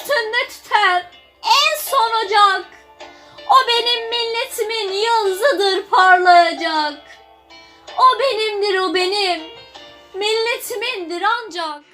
üstünde tüten en son ocak. O benim milletimin yıldızıdır parlayacak. O benimdir o benim, milletimindir ancak.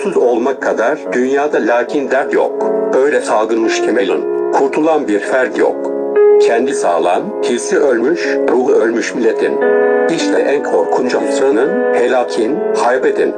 Duygusuz olmak kadar dünyada lakin dert yok. Öyle salgınmış Kemal'in. Kurtulan bir fert yok. Kendi sağlam, hissi ölmüş, ruhu ölmüş milletin. İşte en korkunç hısranın, helakin, haybetin.